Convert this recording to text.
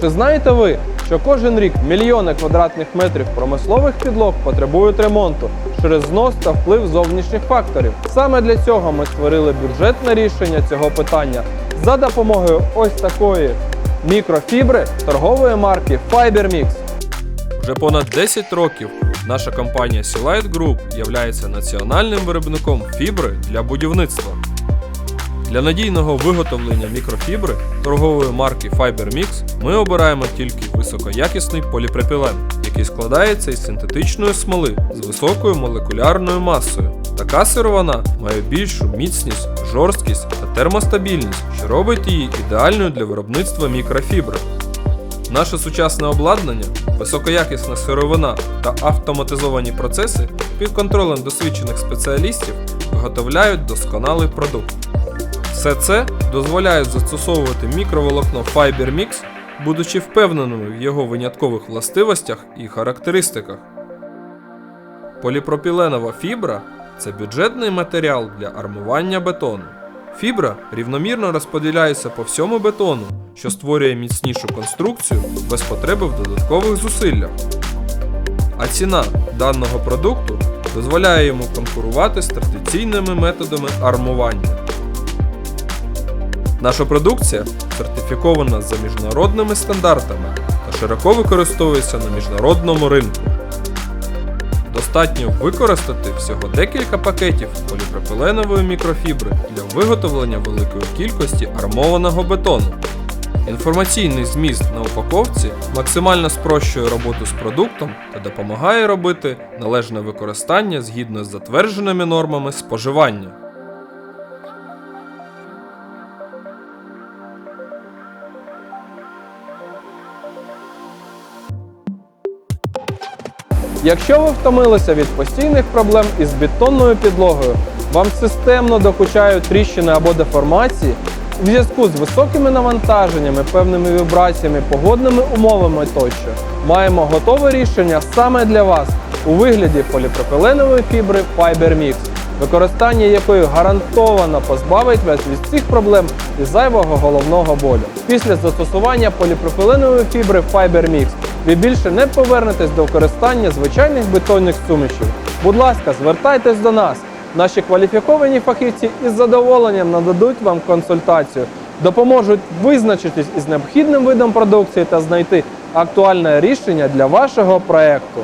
Чи знаєте ви, що кожен рік мільйони квадратних метрів промислових підлог потребують ремонту через знос та вплив зовнішніх факторів? Саме для цього ми створили бюджетне рішення цього питання за допомогою ось такої мікрофібри торгової марки FiberMix. Вже понад 10 років наша компанія Silite Group є національним виробником фібри для будівництва. Для надійного виготовлення мікрофібри торгової марки FiberMix ми обираємо тільки високоякісний поліпропілен, який складається із синтетичної смоли з високою молекулярною масою. Така сировина має більшу міцність, жорсткість та термостабільність, що робить її ідеальною для виробництва мікрофібри. Наше сучасне обладнання, високоякісна сировина та автоматизовані процеси під контролем досвідчених спеціалістів виготовляють досконалий продукт. Все це дозволяє застосовувати мікроволокно FiberMix, будучи впевненими в його виняткових властивостях і характеристиках. Поліпропіленова фібра це бюджетний матеріал для армування бетону. Фібра рівномірно розподіляється по всьому бетону, що створює міцнішу конструкцію без потреби в додаткових зусиллях. А ціна даного продукту дозволяє йому конкурувати з традиційними методами армування. Наша продукція сертифікована за міжнародними стандартами та широко використовується на міжнародному ринку. Достатньо використати всього декілька пакетів поліпропиленової мікрофібри для виготовлення великої кількості армованого бетону. Інформаційний зміст на упаковці максимально спрощує роботу з продуктом та допомагає робити належне використання згідно з затвердженими нормами споживання. Якщо ви втомилися від постійних проблем із бетонною підлогою, вам системно докучають тріщини або деформації у зв'язку з високими навантаженнями, певними вібраціями, погодними умовами тощо, маємо готове рішення саме для вас у вигляді поліпропиленової фібри FiberMix, використання якої гарантовано позбавить вас від цих проблем і зайвого головного болю. Після застосування поліпропиленової фібри FiberMix ви більше не повернетесь до використання звичайних бетонних сумішів. Будь ласка, звертайтесь до нас. Наші кваліфіковані фахівці із задоволенням нададуть вам консультацію, допоможуть визначитись із необхідним видом продукції та знайти актуальне рішення для вашого проекту.